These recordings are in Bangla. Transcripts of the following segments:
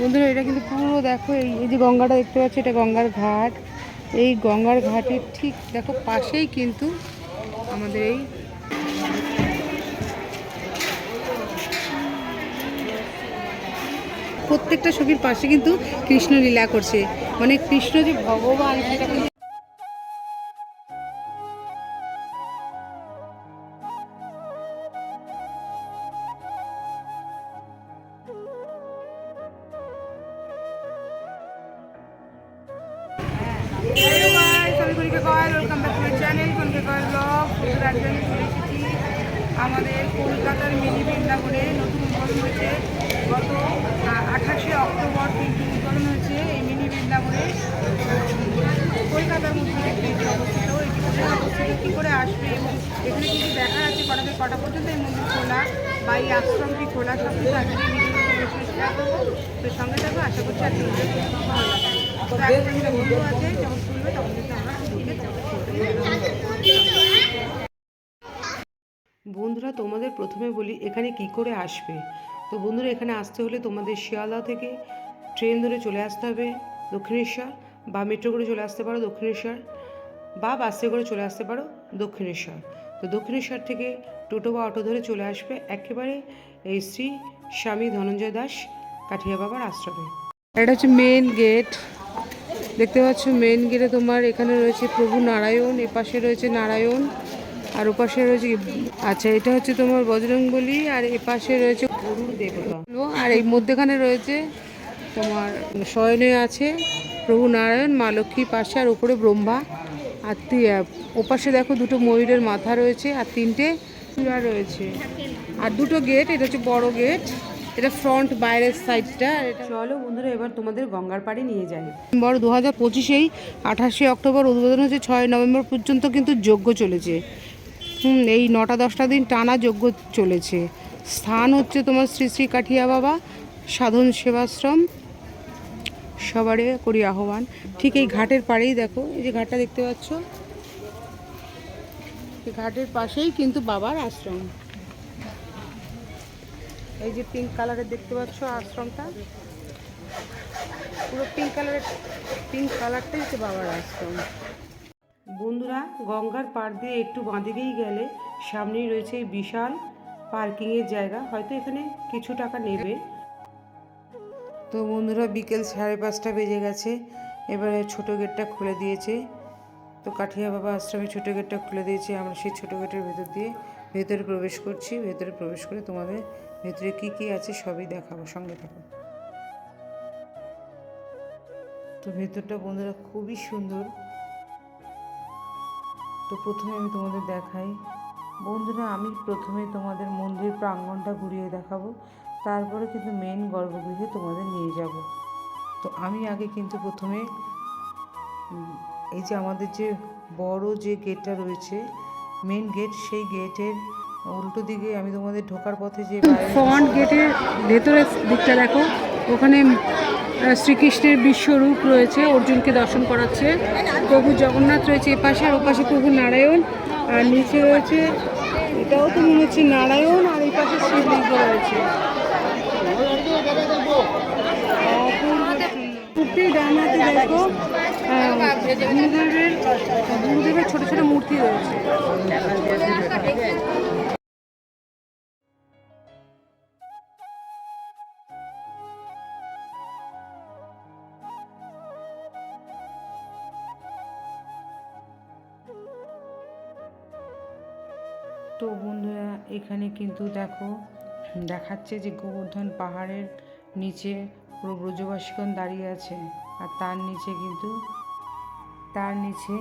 বন্ধুরা, এটা কিন্তু পুরো দেখো, এই যে গঙ্গাটা দেখতে পাচ্ছি, এটা গঙ্গার ঘাট। এই গঙ্গার ঘাটের ঠিক দেখো পাশেই কিন্তু আমাদের এই প্রত্যেকটা ছবির পাশে কিন্তু কৃষ্ণ লীলা করছে। মানে কৃষ্ণ যে ভগবান, সেটা কিন্তু Koyel welcome back to channel Konika Koyel blog আমি চলে এসেছি। আমাদের কলকাতার মিনি বৃন্দাবনে নতুন উদ্বোধন হয়েছে। গত আঠাশে অক্টোবর কিন্তু উদ্বোধন হয়েছে এই মিনি বৃন্দাবনে। কলকাতার মধ্যে একটি অবস্থিত, এটি কোথায় অবস্থিত, কী করে আসবে? এবং এখানে কিন্তু দেখা যাচ্ছে কটা থেকে কটা পর্যন্ত এই মন্দির খোলা, বা এই আশ্রমটি খোলা সব কিছু আজকে তো সঙ্গে থাকব আশা করছি আজকে ভালো বন্ধুরা, তোমাদের প্রথমে বলি, এখানে কি করে আসবে? তো বন্ধুরা, এখানে আসতে হলে তোমাদের শিয়ালদা থেকে ট্রেন ধরে চলে আসতে হবে দক্ষিণেশ্বর, বা মেট্রো করে চলে আসতে পারো দক্ষিণেশ্বর, বা বাসে করে চলে আসতে পারো দক্ষিণেশ্বর। তো দক্ষিণেশ্বর থেকে টোটো বা অটো ধরে চলে আসবে একেবারে এই শ্রী স্বামী ধনঞ্জয় দাস কাঠিয়া বাবার আশ্রমে। এটা হচ্ছে মেন গেট দেখতে পাচ্ছ মেন গেটে তোমার এখানে রয়েছে প্রভু নারায়ণ এপাশে রয়েছে নারায়ণ, আর ওপাশে রয়েছে আচ্ছা এটা হচ্ছে তোমার বজরংবলী, আর এপাশে রয়েছে গরুর দেবতা। আর এই মধ্যেখানে রয়েছে তোমার শয়নে আছে প্রভু নারায়ণ, মা লক্ষ্মীর পাশে আর উপরে ব্রহ্মা। আর ওপাশে দেখো দুটো ময়ূরের মাথা রয়েছে, আর তিনটে চূড়া রয়েছে। আর দুটো গেট এটা হচ্ছে বড় গেট এটা ফ্রন্ট বাইরের সাইডটা চলো বন্ধুরা এবার তোমাদের গঙ্গার পাড়ে নিয়ে যাই। বড় দু হাজার পঁচিশেই আঠাশে অক্টোবর উদ্বোধন হচ্ছে ছয় নভেম্বর পর্যন্ত কিন্তু যজ্ঞ চলেছে। হুম এই নটা দশটা দিন টানা যজ্ঞ চলেছে। স্থান হচ্ছে তোমার শ্রী শ্রী কাঠিয়া বাবা সাধন সেবাশ্রম সবারে করি আহ্বান। ঠিক এই ঘাটের পাড়েই দেখো এই যে ঘাটটা দেখতে পাচ্ছ? ঘাটের পাশেই কিন্তু বাবার আশ্রম। এই যে পিঙ্ক কালারের দেখতে পাচ্ছ আশ্রমটা? পুরো পিঙ্ক কালারের পিঙ্ক কালারটাই হচ্ছে বাবার আশ্রম। বন্ধুরা, গঙ্গার পাড় দিয়ে একটু বাঁদিকেই গেলে সামনেই রয়েছে এই বিশাল পার্কিংয়ের জায়গা। হয়তো এখানে কিছু টাকা নেবে। তো বন্ধুরা, বিকেল সাড়ে পাঁচটা বেজে গেছে। এবারে ছোট গেটটা খুলে দিয়েছে। তো কাঠিয়া বাবা আশ্রমে ছোট গেটটা খুলে দিয়েছে। আমরা সেই ছোট গেটের ভেতর দিয়ে ভেতরে প্রবেশ করছি। ভেতরে প্রবেশ করে তোমাদের ভেতরে কি কি আছে সবই দেখাবো, সঙ্গে থাকো। তো ভেতরটা বন্ধুরা খুবই সুন্দর। তো প্রথমে আমি তোমাদের দেখাই। বন্ধুরা, আমি প্রথমে তোমাদের মন্দির প্রাঙ্গণটা ঘুরিয়ে দেখাবো। তারপরে কিন্তু মেন গর্ভগৃহে তোমাদের নিয়ে যাব। তো আমি আগে কিন্তু প্রথমে এই যে আমাদের যে বড় যে গেটটা রয়েছে মেন গেট সেই গেটের উল্টো দিকে আমি তোমাদের ঢোকার পথে যে ফ্রন্ট গেটের ভেতরের দিকটা দেখো। ওখানে শ্রীকৃষ্ণের বিশ্বরূপ রয়েছে, অর্জুনকে দর্শন করাচ্ছে। প্রভু জগন্নাথ রয়েছে এপাশে আর ওপাশে প্রভু নারায়ণ। আর নিচে রয়েছে, এটাও তো মনে হচ্ছে নারায়ণ, আর এই পাশে শিবলিঙ্গ রয়েছে। মূর্তি ডান গুরুদেবের গুরুদেবের ছোট ছোট মূর্তি রয়েছে। এখানে কিন্তু দেখো, দেখাচ্ছে যে গোবর্ধন পাহাড়ের নিচে পুরো ব্রজবাসীগণ দাঁড়িয়ে আছে। আর তার নিচে কিন্তু, তার নিচে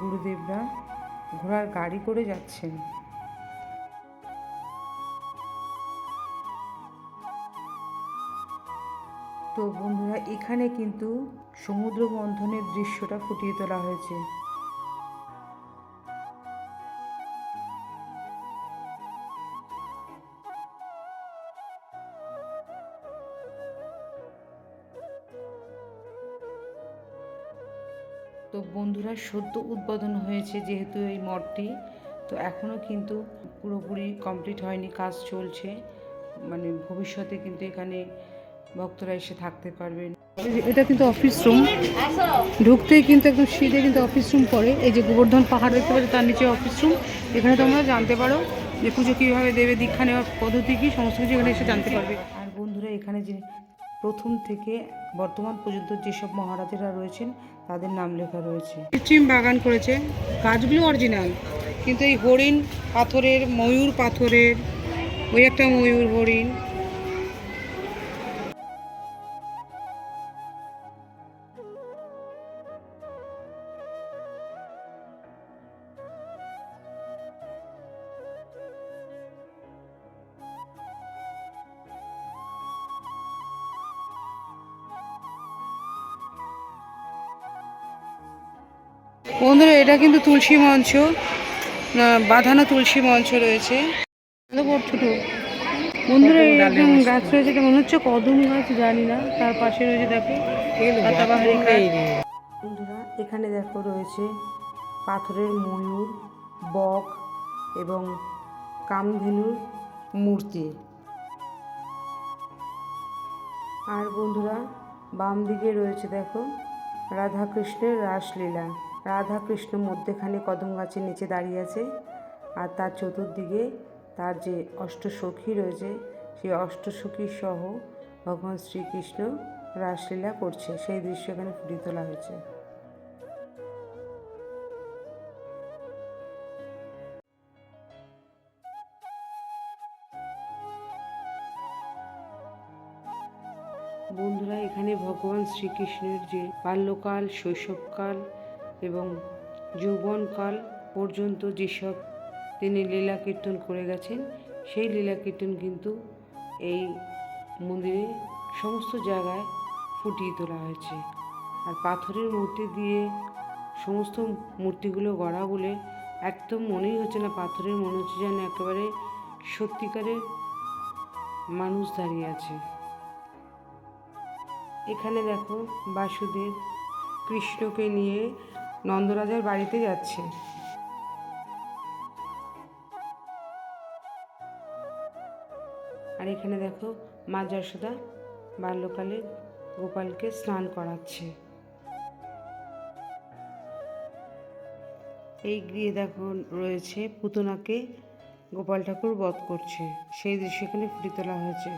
গুরুদেবরা ঘোড়ার গাড়ি করে যাচ্ছেন। তো বন্ধুরা, এখানে কিন্তু সমুদ্র বন্ধনের দৃশ্যটা ফুটিয়ে তোলা হয়েছে। তো বন্ধুরা সদ্য উদ্বোধন হয়েছে যেহেতু এই মঠটি তো এখনও কিন্তু পুরোপুরি কমপ্লিট হয়নি কাজ চলছে। মানে ভবিষ্যতে কিন্তু এখানে ভক্তরা এসে থাকতে পারবেন। এটা কিন্তু অফিস রুম ঢুকতেই কিন্তু একদম সিধে কিন্তু অফিস রুম পড়ে। এই যে গোবর্ধন পাহাড় দেখতে পাচ্ছ তার নিচে অফিস রুম এখানে তোমরা জানতে পারো যে পুজো কীভাবে দেবে দীক্ষা নেওয়ার পদ্ধতি কী সমস্ত কিছু এখানে এসে জানতে পারবে। আর বন্ধুরা এখানে যে প্রথম থেকে বর্তমান পর্যন্ত যেসব মহারাজেরা রয়েছেন, তাদের নাম লেখা রয়েছে। কৃত্রিম বাগান করেছে, গাছগুলো অরিজিনাল কিন্তু এই হরিণ পাথরের, ময়ূর পাথরের, ওই একটা ময়ূর হরিণ এটা কিন্তু তুলসী মঞ্চ আহ, বাঁধানো তুলসী মঞ্চ রয়েছে। বন্ধুরা এই গাছ রয়েছে এটা মনে হচ্ছে কদম গাছ জানি না। তার পাশে রয়েছে দেখো বন্ধুরা এখানে দেখো রয়েছে পাথরের ময়ূর বক এবং কামধেনুর মূর্তি। আর বন্ধুরা বাম দিকে রয়েছে দেখো রাধাকৃষ্ণের রাসলীলা। রাধাকৃষ্ণ মধ্যেখানে কদম গাছের নিচে দাঁড়িয়ে আছে আর তার চতুর্দিকে তার যে অষ্টসখী রয়েছে, সেই অষ্টসখী সহ ভগবান শ্রীকৃষ্ণ রাসলীলা করছে। সেই দৃশ্য এখানে ফুটিয়ে তোলা হয়েছে। বন্ধুরা, এখানে ভগবান শ্রীকৃষ্ণের যে বাল্যকাল, শৈশবকাল এবং যৌবনকাল পর্যন্ত যেসব তিনি লীলা কীর্তন করে গেছেন, সেই লীলা কীর্তন কিন্তু এই মন্দিরে সমস্ত জায়গায় ফুটিয়ে তোলা হয়েছে। আর পাথরের মূর্তি দিয়ে সমস্ত মূর্তিগুলো গড়া বলে একদম মনেই হচ্ছে না, পাথরের মনে হচ্ছে যেন একেবারে সত্যিকারের মানুষ দাঁড়িয়ে আছে। এখানে দেখো বাসুদেব কৃষ্ণকে নিয়ে নন্দরাজার বাড়িতে যাচ্ছে। আর এখানে দেখো মা যশোদা বাল্যকালে গোপালকে স্নান করাচ্ছে। এই গৃহে দেখো রয়েছে পুতনাকে গোপাল ঠাকুর বধ করছে। সেই দৃশ্য এখানে ফুটে তোলা হয়েছে।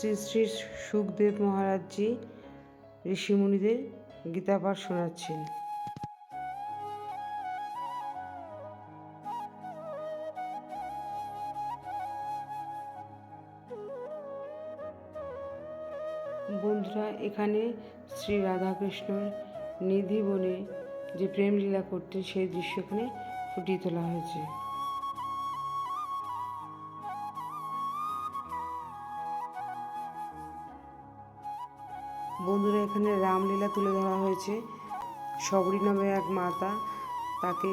শ্রী শ্রী সুখদেব মহারাজজি ঋষিমুনিদের গীতাপাঠ শোনাচ্ছেন। বন্ধুরা, এখানে শ্রী রাধাকৃষ্ণের নিধি বনে যে প্রেম লীলা করতেন, সেই দৃশ্য এখানে ফুটিয়ে তোলা হয়েছে। এখানে রামলীলা তুলে ধরা হয়েছে। সবরী নামে এক মাতা তাকে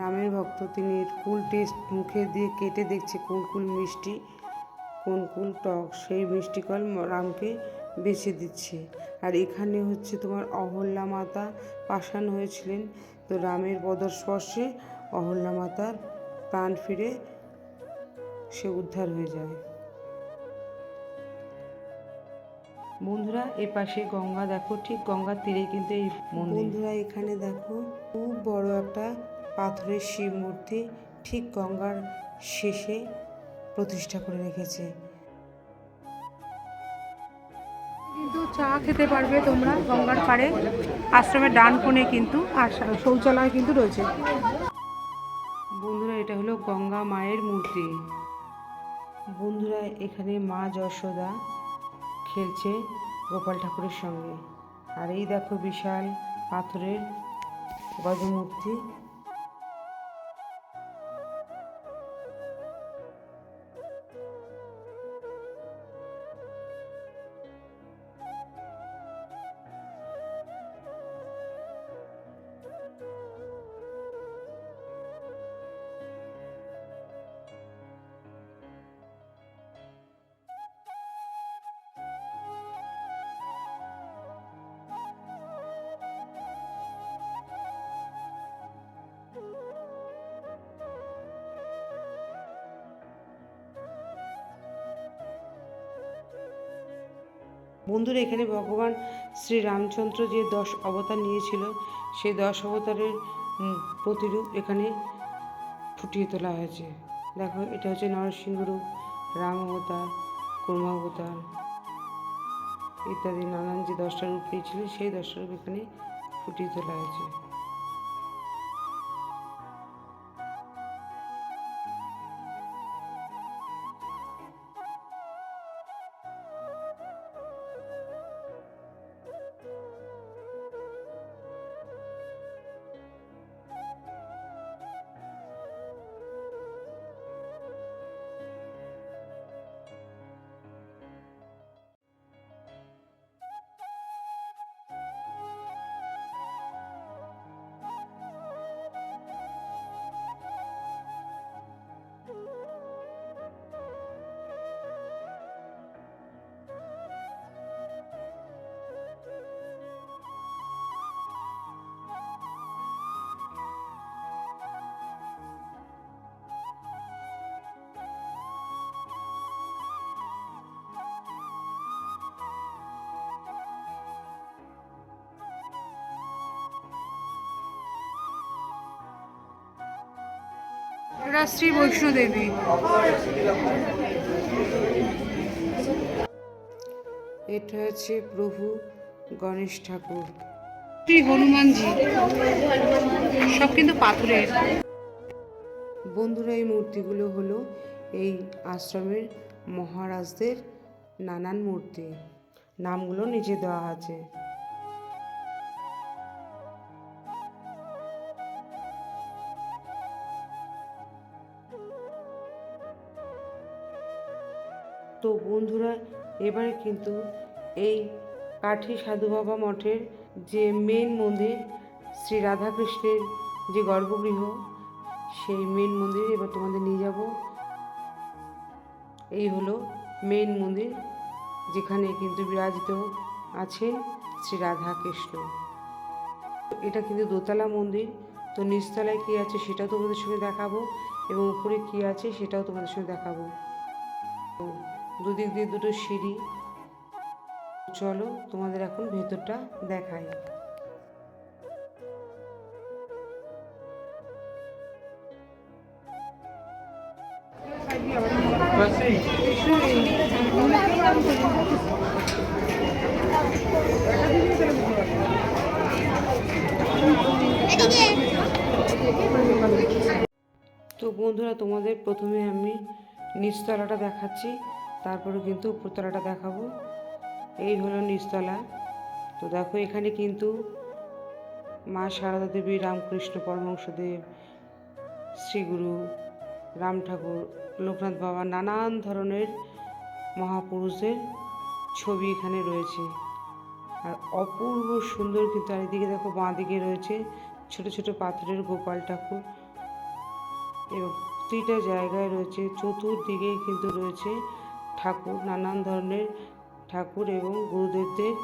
রামের ভক্ত, তিনি কুল টেস্ট মুখে দিয়ে কেটে দেখছে কোন কুল মিষ্টি, কোন কুল টক, সেই মিষ্টি কল রামকে বেছে দিচ্ছে। আর এখানে হচ্ছে তোমার অহল্যা মাতা পাষাণ হয়েছিলেন, তো রামের পদস্পর্শে অহল্যা মাতার প্রাণ ফিরে সে উদ্ধার হয়ে যায়। বন্ধুরা এ পাশে গঙ্গা দেখো ঠিক গঙ্গার তীরে কিন্তু এই বন্ধুরা এখানে দেখো খুব বড় একটা পাথরের শিব মূর্তি ঠিক গঙ্গার শেষে প্রতিষ্ঠা করে রেখেছে। কিন্তু চা খেতে পারবে তোমরা গঙ্গার পাড়ে। আশ্রমের ডান কোণে কিন্তু আর শৌচালয় কিন্তু রয়েছে। বন্ধুরা এটা হলো গঙ্গা মায়ের মূর্তি। বন্ধুরা এখানে মা যশোদা খেলছে গোপাল ঠাকুরের সঙ্গে। আর এই দেখো বিশাল পাথরের গজমূর্তি। বন্ধুরা, এখানে ভগবান শ্রী রামচন্দ্র যে দশ অবতার নিয়েছিল, সেই দশ অবতারের প্রতিরূপ এখানে ফুটিয়ে তোলা হয়েছে। দেখো, এটা হচ্ছে নরসিংহ রূপ, রাম অবতার, কুর্ম অবতার, ইত্যাদি নানান যে দশটা রূপ পেয়েছিল, সেই দশটা রূপ এখানে ফুটিয়ে তোলা হয়েছে। শ্রী বৈষ্ণোদেবী। এটা হচ্ছে প্রভু গণেশ ঠাকুর। শ্রী হনুমানজি সব কিন্তু পাথরের। বন্ধুরা এই মূর্তিগুলো হলো এই আশ্রমের মহারাজদের নানান মূর্তি। নামগুলো নিচে দেওয়া আছে। তো বন্ধুরা, এবারে কিন্তু এই কাঠি সাধু বাবা মঠের যে মেন মন্দির, শ্রী রাধাকৃষ্ণের যে গর্ভগৃহ, সেই মেন মন্দিরে এবার তোমাদের নিয়ে যাব। এই হলো মেন মন্দির, যেখানে কিন্তু বিরাজিত আছেন শ্রী রাধাকৃষ্ণ। এটা কিন্তু দোতলা মন্দির, তো নিচতলায় কী আছে সেটাও তোমাদের সঙ্গে দেখাবো এবং উপরে কী আছে সেটাও তোমাদের সঙ্গে দেখাবো। তো দুদিক দিয়ে দুটো সিঁড়ি। চলো তোমাদের এখন ভেতরটা দেখাই। তো বন্ধুরা, তোমাদের প্রথমে আমি নিচতলাটা দেখাচ্ছি। তারপরে কিন্তু উপরতলাটা দেখাবো। এই হলো নিচতলা। তো দেখো এখানে কিন্তু মা সারদা দেবী, রামকৃষ্ণ পরমহংসদেব, শ্রীগুরু, রাম ঠাকুর, লোকনাথ বাবা নানান ধরনের মহাপুরুষদের ছবি এখানে রয়েছে। আর অপূর্ব সুন্দর কিন্তু আর এদিকে দেখো বাঁ দিকে রয়েছে ছোট ছোট পাথরের গোপাল ঠাকুর। এবং প্রতিটা জায়গায় রয়েছে, চতুর্দিকে কিন্তু রয়েছে ঠাকুর নানান ধরনের ঠাকুর এবং গুরুদেবদের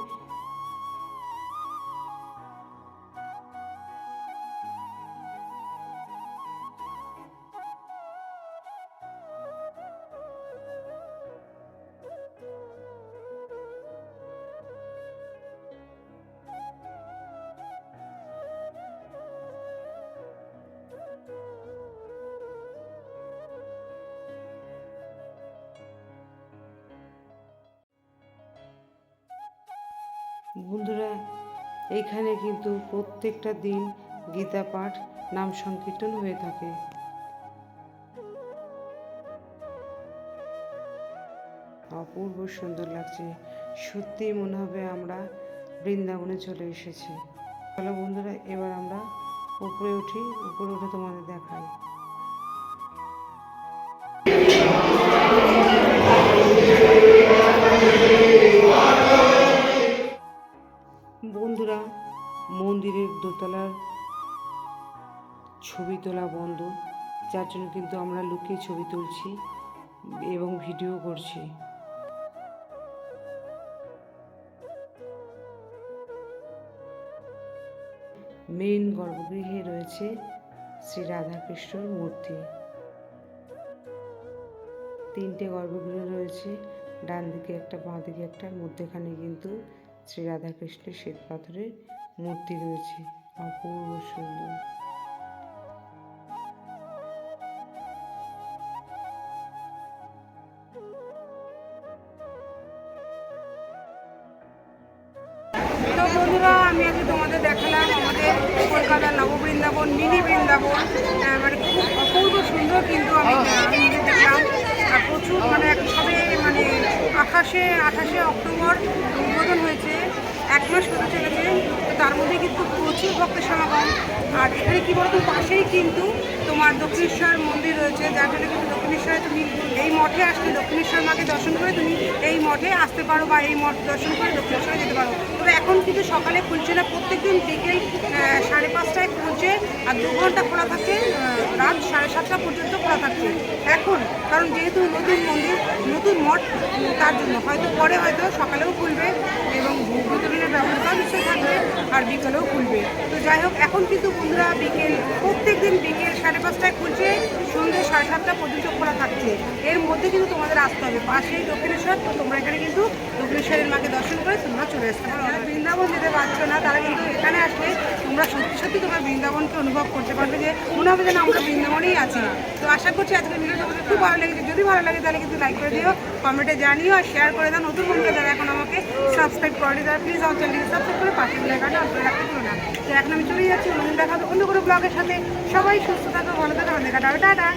বন্ধুরা এখানে কিন্তু প্রত্যেকটা দিন গীতা পাঠ নাম সংকীর্তন হয়ে থাকে। অপূর্ব সুন্দর লাগছে। সত্যি মনে হবে আমরা বৃন্দাবনে চলে এসেছি। চলো বন্ধুরা, এবার আমরা উপরে উঠি, উপরে উঠে তোমাদের দেখাই। দোতলার ছবি তোলা বন্ধ, যার জন্য কিন্তু আমরা লুকিয়ে ছবি তুলছি এবং ভিডিও করছি। মেন গর্ভগৃহে রয়েছে শ্রী রাধাকৃষ্ণর মূর্তি। তিনটে গর্ভগৃহ রয়েছে, ডান দিকে একটা, বাঁ দিকে একটা, মধ্যেখানে কিন্তু শ্রী রাধাকৃষ্ণের শ্বেত পাথরের মূর্তি রয়েছে। অপূর্ব সুন্দর। তো বন্ধুরা, আমি আজকে তোমাদের দেখালাম আমাদের কলকাতার নববৃন্দাবন মিনি বৃন্দাবন। মানে খুব অপূর্ব সুন্দর কিন্তু আমি দেখলাম। আর প্রচুর মানে সবে মানে আঠাশে আঠাশে অক্টোবর উদ্বোধন হয়েছে, এক মাস হতে চলেছে। তার মধ্যে কিন্তু প্রচুর ভক্তের সমাগম। আর এখানে কি বলতো, পাশেই কিন্তু তোমার দক্ষিণেশ্বর মন্দির রয়েছে, যার জন্য কিন্তু দক্ষিণেশ্বরে তুমি এই মঠে আসলে দক্ষিণেশ্বর মাকে দর্শন করে তুমি এই মঠে আসতে পারো বা এই মঠ দর্শন করে দক্ষিণেশ্বরে যেতে পারো। তবে এখন কিন্তু সকালে খুলছে না, প্রত্যেকদিন বিকেল সাড়ে পাঁচটায় খুলছে আর দু ঘণ্টা খোলা থাকে রাত সাড়ে সাতটা পর্যন্ত খোলা থাকছে। এখন, কারণ যেহেতু নতুন মন্দির, নতুন মঠ, তার জন্য হয়তো পরে হয়তো সকালেও খুলবে এবং বিতরণের ব্যবস্থা নিশ্চয়ই থাকবে আর বিকালেও খুলবে। তো যাই হোক, এখন কিন্তু বন্ধুরা বিকেল সাতটা পর্যন্ত খোলা থাকছে। এর মধ্যে কিন্তু তোমাদের আসতে হবে। পাশেই দক্ষিণেশ্বর, তো তোমরা এখানে কিন্তু দক্ষিণেশ্বরের মাকে দর্শন করে তোমরা চলে আসতে পারো। যারা বৃন্দাবন যেতে পারছ না, তারা কিন্তু এখানে আসলে তোমরা সত্যি সত্যি তোমরা বৃন্দাবনকে অনুভব করতে পারবে যে মনে হবে যেন আমরা বৃন্দাবনেই আছি। তো আশা করছি আজকে ভিডিও তোমাদের খুব ভালো লেগেছে। যদি ভালো লাগে তাহলে কিন্তু লাইক করে দিও কমেন্টে জানিও আর শেয়ার করে দাও। নতুন বন্ধুরা যারা এখন আমাকে সাবস্ক্রাইব করে তারা প্লিজ আমার চ্যানেলকে সাবস্ক্রাইব করে পাশে লেখাটা অন্তরে রাখতে ভুলো না। তো এখন আমি চলে যাচ্ছি। অন্য দিন দেখা হবে অন্য কোনো ব্লগের সাথে। সবাই সুস্থ থাকো, ভালো থাকো, আমাদের কাটা টাটা!